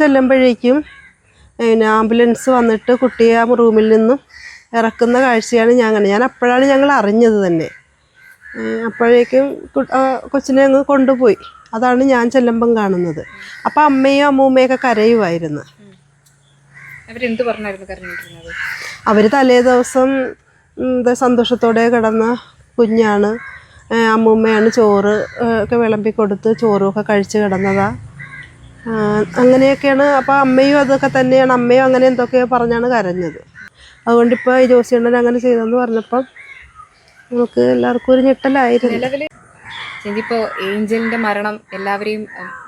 ചെല്ലുമ്പോഴേക്കും പിന്നെ ആംബുലൻസ് വന്നിട്ട് കുട്ടിയെ ആ റൂമിൽ നിന്നും ഇറക്കുന്ന കാഴ്ചയാണ് ഞാൻ കണ്ടത്. ഞാൻ അപ്പോഴാണ് ഞങ്ങൾ അറിഞ്ഞത് തന്നെ. അപ്പോഴേക്കും കൊച്ചിനെ അങ്ങ് കൊണ്ടുപോയി. അതാണ് ഞാൻ ചെല്ലുമ്പം കാണുന്നത്. അപ്പം അമ്മയും അമ്മൂമ്മയൊക്കെ കരയുമായിരുന്നു. അവരെന്ത് പറഞ്ഞായിരുന്നു കരഞ്ഞിട്ടിരുന്നത്? അവർ തലേ ദിവസം എന്താ സന്തോഷത്തോടെ കിടന്ന കുഞ്ഞാണ്. അമ്മൂമ്മയാണ് ചോറ് ഒക്കെ വിളമ്പി കൊടുത്ത് ചോറും ഒക്കെ കഴിച്ച് കിടന്നതാ. ആ, അങ്ങനെയൊക്കെയാണ്. അപ്പോൾ അമ്മയും അതൊക്കെ തന്നെയാണ്. അമ്മയും അങ്ങനെ എന്തൊക്കെയോ പറഞ്ഞാണ് കരഞ്ഞത്. അതുകൊണ്ടിപ്പോൾ ഈ ജോസിയണ്ണൻ അങ്ങനെ ചെയ്തെന്ന് പറഞ്ഞപ്പം നമുക്ക് എല്ലാവർക്കും ഒരു ഞെട്ടലായിരുന്നു. നിലവിൽ ഇപ്പോ ഏഞ്ചലിന്റെ മരണം എല്ലാവരെയും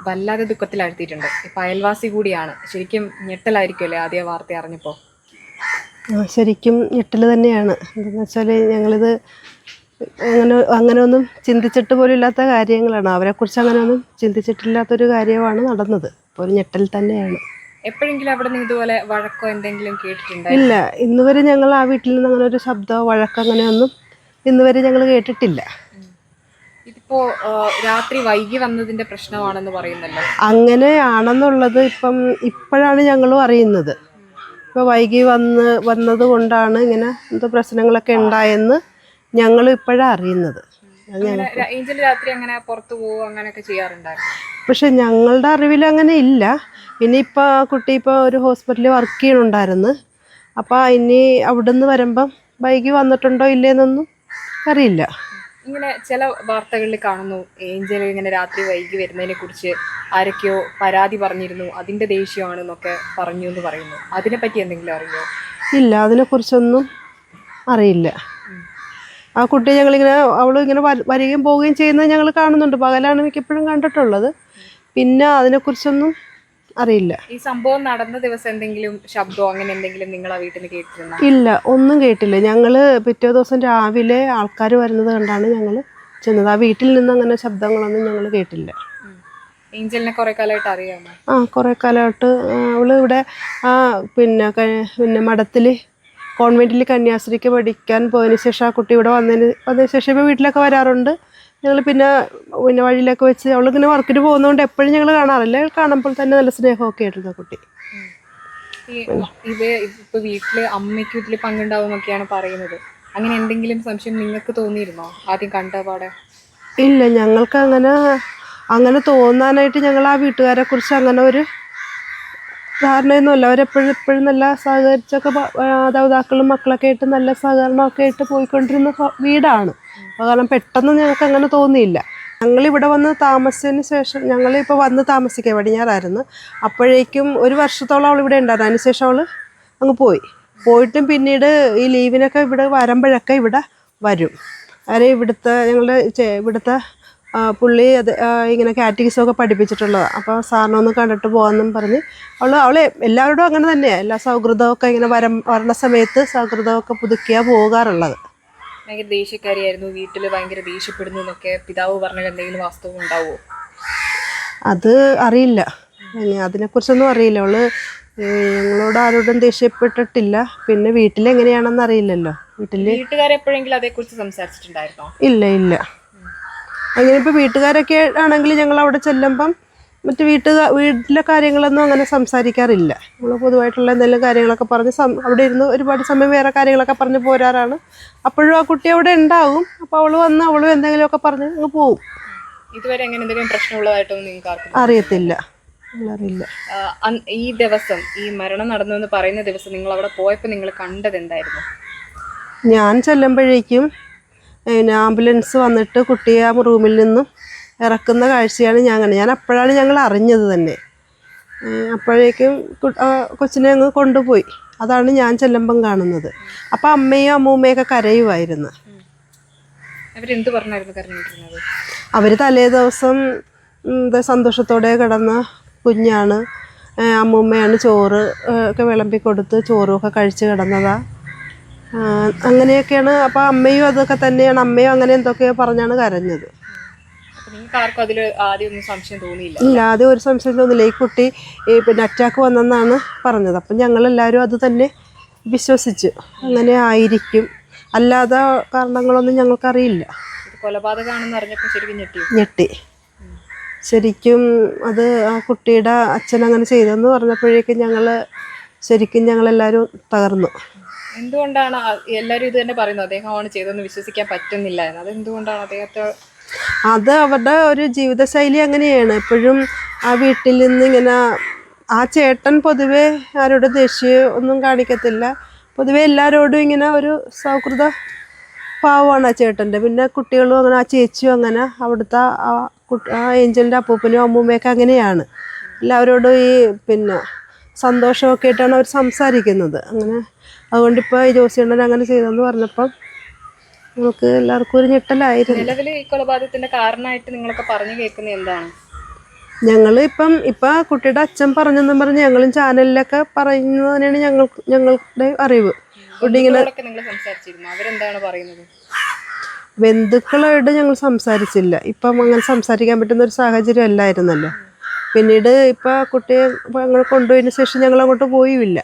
വല്ലാതെ ദുഃഖത്തിലാഴ്ത്തിയിട്ടുണ്ട്. ഇപ്പൊ അയൽവാസി കൂടിയാണ്. ശരിക്കും ഞെട്ടലായിരിക്കുമല്ലേ ആദ്യ വാർത്ത അറിഞ്ഞപ്പോൾ ശരിക്കും ഞെട്ടൽ തന്നെയാണ്. എന്താണെന്ന് വെച്ചാൽ ഞങ്ങളിത് അങ്ങനെ അങ്ങനെ ഒന്നും ചിന്തിച്ചിട്ട് പോലും ഇല്ലാത്ത കാര്യങ്ങളാണ്. അവരെക്കുറിച്ച് അങ്ങനെ ഒന്നും ചിന്തിച്ചിട്ടില്ലാത്തൊരു കാര്യമാണ് നടന്നത്. ഇപ്പോൾ ഒരു ഞെട്ടൽ തന്നെയാണ്. എപ്പോഴെങ്കിലും അവിടെ നിന്ന് ഇതുപോലെ വഴക്കോ എന്തെങ്കിലും കേട്ടിട്ടുണ്ടോ? ഇല്ല. ഇന്നുവരെ ഞങ്ങൾ ആ വീട്ടിൽ നിന്ന് അങ്ങനെ ഒരു ശബ്ദമോ വഴക്കോ അങ്ങനെയൊന്നും ഇന്ന് വരെ ഞങ്ങൾ കേട്ടിട്ടില്ല. ഇതിപ്പോ രാത്രി വൈകി വന്നതിന്റെ പ്രശ്നമാണെന്ന് പറയുന്നല്ലോ. അങ്ങനെയാണെന്നുള്ളത് ഇപ്പം ഇപ്പോഴാണ് ഞങ്ങളും അറിയുന്നത്. ഇപ്പോൾ വൈകി വന്ന് വന്നത് കൊണ്ടാണ് ഇങ്ങനെ എന്തോ പ്രശ്നങ്ങളൊക്കെ ഉണ്ടായെന്ന് ഞങ്ങൾ ഇപ്പോഴാണ് അറിയുന്നത്. ഏഞ്ചൽ രാത്രി അങ്ങനെ പുറത്തു അങ്ങനെയൊക്കെ ചെയ്യാറുണ്ടായിരുന്നു. പക്ഷെ ഞങ്ങളുടെ അറിവിൽ അങ്ങനെ ഇല്ല. ഇനി ഇപ്പോൾ കുട്ടി ഇപ്പോൾ ഒരു ഹോസ്പിറ്റലിൽ വർക്ക് ചെയ്യണുണ്ടായിരുന്നു. അപ്പോൾ ഇനി അവിടുന്ന് വരുമ്പം ബൈക്ക് വന്നിട്ടുണ്ടോ ഇല്ലേന്നൊന്നും അറിയില്ല. ഇങ്ങനെ ചില വാർത്തകളിൽ കാണുന്നു ഏഞ്ചൽ ഇങ്ങനെ രാത്രി വൈകി വരുന്നതിനെ കുറിച്ച് ആരൊക്കെയോ പരാതി പറഞ്ഞിരുന്നു അതിന്റെ ദേഷ്യമാണെന്നൊക്കെ പറഞ്ഞു എന്ന് പറയുന്നു. അതിനെപ്പറ്റി എന്തെങ്കിലും അറിയോ? ഇല്ല അതിനെക്കുറിച്ചൊന്നും അറിയില്ല. ആ കുട്ടി ഞങ്ങളിങ്ങനെ അവൾ ഇങ്ങനെ വര- വരികയും പോവുകയും ചെയ്യുന്നത് ഞങ്ങൾ കാണുന്നുണ്ട്. പകലാണ് മിക്കപ്പോഴും കണ്ടിട്ടുള്ളത്. പിന്നെ അതിനെക്കുറിച്ചൊന്നും അറിയില്ല. ഈ സംഭവം നടന്ന ദിവസം എന്തെങ്കിലും ശബ്ദമോ അങ്ങനെ എന്തെങ്കിലും നിങ്ങൾ ആ വീട്ടിൽ കേട്ടിരുന്ന? ഇല്ല ഒന്നും കേട്ടില്ല. ഞങ്ങൾ പിറ്റേ ദിവസം രാവിലെ ആൾക്കാർ വരുന്നത് കണ്ടാണ് ഞങ്ങൾ ചെന്നത്. ആ വീട്ടിൽ നിന്ന് അങ്ങനെ ശബ്ദങ്ങളൊന്നും ഞങ്ങൾ കേട്ടില്ല. ഏഞ്ചലിനെ കുറെ കാലമായിട്ട് അറിയാമോ? ആ കുറേ കാലമായിട്ട് അവൾ ഇവിടെ ആ പിന്നെ പിന്നെ മഠത്തിൽ കോൺവെന്റിൽ കന്യാസ്ത്രീക്ക് പഠിക്കാൻ പോയതിന് ശേഷം ആ കുട്ടി ഇവിടെ വന്നതിന് വന്നതിന് ശേഷം ഇപ്പോൾ വീട്ടിലൊക്കെ വരാറുണ്ട്. ഞങ്ങൾ പിന്നെ പിന്നെ വഴിയിലൊക്കെ വെച്ച് അവളിങ്ങനെ വർക്കിന് പോകുന്നതുകൊണ്ട് എപ്പോഴും ഞങ്ങൾ കാണാറില്ല. കാണുമ്പോൾ തന്നെ നല്ല സ്നേഹമൊക്കെ ആയിരുന്നു ആ കുട്ടി. ഇത് ഇപ്പൊ വീട്ടിൽ അമ്മയ്ക്ക് ഇതിൽ പങ്കുണ്ടാവുമെന്നൊക്കെയാണ് പറയുന്നത്. അങ്ങനെ എന്തെങ്കിലും സംശയം നിങ്ങൾക്ക് തോന്നിയിരുന്നോ? ആദ്യം കണ്ടപാടെ ഇല്ല ഞങ്ങൾക്ക് അങ്ങനെ അങ്ങനെ തോന്നാനായിട്ട് ഞങ്ങൾ ആ വീട്ടുകാരെ കുറിച്ച് അങ്ങനെ ഒരു ധാരണയൊന്നുമില്ല. അവരെപ്പോഴും എപ്പോഴും നല്ല സഹകരിച്ചൊക്കെ മാതാപിതാക്കളും മക്കളൊക്കെ ആയിട്ട് നല്ല സഹകരണമൊക്കെ ആയിട്ട് പോയിക്കൊണ്ടിരുന്ന വീടാണ്. അപ്പോൾ കാരണം പെട്ടെന്ന് ഞങ്ങൾക്ക് അങ്ങനെ തോന്നിയില്ല. ഞങ്ങളിവിടെ വന്ന് താമസിച്ചതിന് ശേഷം ഞങ്ങളിപ്പോൾ വന്ന് താമസിക്കുക പടിഞ്ഞാറായിരുന്നു. അപ്പോഴേക്കും ഒരു വർഷത്തോളം അവൾ ഇവിടെ ഉണ്ടായിരുന്നു. അതിനുശേഷം അവൾ അങ്ങ് പോയി. പോയിട്ടും പിന്നീട് ഈ ലീവിനൊക്കെ ഇവിടെ വരുമ്പോഴൊക്കെ ഇവിടെ വരും. അവരെ ഇവിടുത്തെ ഞങ്ങളുടെ ഇവിടുത്തെ പുള്ളി അത് ഇങ്ങനെ കാറ്റഗിസമൊക്കെ പഠിപ്പിച്ചിട്ടുള്ളതാണ് അപ്പോൾ സാറിനൊന്ന് കണ്ടിട്ട് പോകാമെന്നും പറഞ്ഞ് അവൾ അവളെ എല്ലാവരോടും അങ്ങനെ തന്നെയാണ് എല്ലാ സൗഹൃദമൊക്കെ ഇങ്ങനെ വരം വരണ സമയത്ത് സൗഹൃദമൊക്കെ പുതുക്കിയാണ് പോകാറുള്ളത്. ഭയങ്കര ദേഷ്യക്കാരിയായിരുന്നു. വീട്ടിൽ ഭയങ്കര ദേഷ്യപ്പെടുന്നു എന്നൊക്കെ പിതാവ് പറഞ്ഞ എന്തെങ്കിലും വാസ്തവം ഉണ്ടാവുമോ അത് അറിയില്ല. അതിനെക്കുറിച്ചൊന്നും അറിയില്ല. അവൾ ഞങ്ങളോട് ആരോടും ദേഷ്യപ്പെട്ടിട്ടില്ല. പിന്നെ വീട്ടിൽ എങ്ങനെയാണെന്ന് അറിയില്ലല്ലോ. വീട്ടിൽ വീട്ടുകാരെപ്പോഴെങ്കിലും അതേക്കുറിച്ച് സംസാരിച്ചിട്ടുണ്ടായിരുന്നോ? ഇല്ല ഇല്ല. അങ്ങനെ ഇപ്പോൾ വീട്ടുകാരൊക്കെ ആണെങ്കിൽ ഞങ്ങൾ അവിടെ ചെല്ലുമ്പം മറ്റ് വീട്ടുകാർ വീട്ടിലെ കാര്യങ്ങളൊന്നും അങ്ങനെ സംസാരിക്കാറില്ല. നമ്മൾ പൊതുവായിട്ടുള്ള എന്തെങ്കിലും കാര്യങ്ങളൊക്കെ പറഞ്ഞ് അവിടെ ഇരുന്ന് ഒരുപാട് സമയം വേറെ കാര്യങ്ങളൊക്കെ പറഞ്ഞ് പോരാറാണ്. അപ്പോഴും ആ കുട്ടി അവിടെ ഉണ്ടാവും. അപ്പോൾ അവൾ വന്ന് അവളും എന്തെങ്കിലുമൊക്കെ പറഞ്ഞ് അങ്ങ് പോവും. ഇതുവരെ അങ്ങനെ എന്തെങ്കിലും പ്രശ്നമുള്ളതായിട്ടൊന്നും നിങ്ങൾക്ക് അറിയത്തില്ല. അറിയില്ല ഈ ദിവസം ഈ മരണം നടന്നു എന്ന് പറയുന്ന ദിവസം നിങ്ങൾ അവിടെ പോയപ്പോൾ നിങ്ങൾ കണ്ടത് എന്തായിരുന്നു? ഞാൻ ചെല്ലുമ്പോഴേക്കും പിന്നെ ആംബുലൻസ് വന്നിട്ട് കുട്ടിയെ ആ റൂമിൽ നിന്നും ഇറക്കുന്ന കാഴ്ചയാണ് ഞാൻ കണ്ടത്. ഞാൻ അപ്പോഴാണ് ഞങ്ങൾ അറിഞ്ഞത് തന്നെ. അപ്പോഴേക്കും കൊച്ചിനെ അങ്ങ് കൊണ്ടുപോയി. അതാണ് ഞാൻ ചെല്ലുമ്പം കാണുന്നത്. അപ്പം അമ്മയും അമ്മൂമ്മയൊക്കെ കരയുമായിരുന്നു. അവരെന്ത് പറഞ്ഞായിരുന്നു കരഞ്ഞിരുന്നത് അവർ തലേ ദിവസം എന്താ സന്തോഷത്തോടെ കിടന്ന കുഞ്ഞാണ്. അമ്മൂമ്മയാണ് ചോറ് ഒക്കെ വിളമ്പി കൊടുത്ത് ചോറും ഒക്കെ കഴിച്ച് കിടന്നതാ. ആ, അങ്ങനെയൊക്കെയാണ്. അപ്പോൾ അമ്മയും അതൊക്കെ തന്നെയാണ്. അമ്മയും അങ്ങനെ എന്തൊക്കെയോ പറഞ്ഞാണ് കരഞ്ഞത്. അപ്പൊ ഇല്ല ആദ്യം ഒരു സംശയം തോന്നില്ല ഈ കുട്ടി ഈ പിന്നെ അറ്റാക്ക് വന്നെന്നാണ് പറഞ്ഞത്. അപ്പം ഞങ്ങളെല്ലാവരും അത് തന്നെ വിശ്വസിച്ചു അങ്ങനെ ആയിരിക്കും. അല്ലാതെ കാരണങ്ങളൊന്നും ഞങ്ങൾക്കറിയില്ല. കൊലപാതകമാണെന്ന് അറിഞ്ഞപ്പോൾ ശരിക്കും ഞെട്ടി. ഞെട്ടി. ശരിക്കും അത് ആ കുട്ടിയുടെ അച്ഛൻ അങ്ങനെ ചെയ്തെന്ന് പറഞ്ഞപ്പോഴേക്കും ഞങ്ങൾ ശരിക്കും ഞങ്ങളെല്ലാവരും തകർന്നു. എന്തുകൊണ്ടാണ് എല്ലാവരും ഇത് തന്നെ പറയുന്നത്? അദ്ദേഹം ആണ് ചെയ്തതെന്ന് വിശ്വസിക്കാൻ പറ്റുന്നില്ല എന്ന്. അതെന്തുകൊണ്ടാണ് അദ്ദേഹത്തെ അത് അവരുടെ ഒരു ജീവിതശൈലി അങ്ങനെയാണ്. എപ്പോഴും ആ വീട്ടിൽ നിന്ന് ഇങ്ങനെ ആ ചേട്ടൻ പൊതുവെ ആരോട് ദേഷ്യം ഒന്നും കാണിക്കത്തില്ല. പൊതുവെ എല്ലാവരോടും ഇങ്ങനെ ഒരു സൗഹൃദ പാവമാണ് ആ ചേട്ടന്റെ. പിന്നെ കുട്ടികളും അങ്ങനെ ആ ചേച്ചിയും അങ്ങനെ അവിടുത്തെ ആ കുട്ടി ആ ഏഞ്ചലിന്റെ അപ്പൂപ്പനും അമ്മൂമ്മയൊക്കെ അങ്ങനെയാണ്. എല്ലാവരോടും ഈ പിന്നെ സന്തോഷമൊക്കെ ആയിട്ടാണ് അവർ സംസാരിക്കുന്നത്. അങ്ങനെ അതുകൊണ്ടിപ്പോൾ ഈ ജോസിയണ്ണൻ അങ്ങനെ ചെയ്തെന്ന് പറഞ്ഞപ്പം നമുക്ക് എല്ലാവർക്കും ഒരു ഞെട്ടലായിരുന്നു. നിലവിൽ ഈ കൊലപാതകത്തിന്റെ കാരണമായിട്ട് നിങ്ങളൊക്കെ പറഞ്ഞു കേൾക്കുന്നത് എന്താണ്? ഞങ്ങൾ ഇപ്പം ഇപ്പം കുട്ടിയുടെ അച്ഛൻ പറഞ്ഞെന്നും പറഞ്ഞ് ഞങ്ങളും ചാനലിലൊക്കെ പറയുന്നതിനാണ് ഞങ്ങൾ ഞങ്ങളുടെ അറിവ്. ഇങ്ങനെ അവരെന്താണ് പറയുന്നത്? ബന്ധുക്കളായിട്ട് ഞങ്ങൾ സംസാരിച്ചില്ല. ഇപ്പം അങ്ങനെ സംസാരിക്കാൻ പറ്റുന്ന ഒരു സാഹചര്യം അല്ലായിരുന്നല്ലോ. പിന്നീട് ഇപ്പം കുട്ടിയെ ഞങ്ങൾ കൊണ്ടുപോയതിന് ശേഷം ഞങ്ങൾ അങ്ങോട്ട് പോയുമില്ല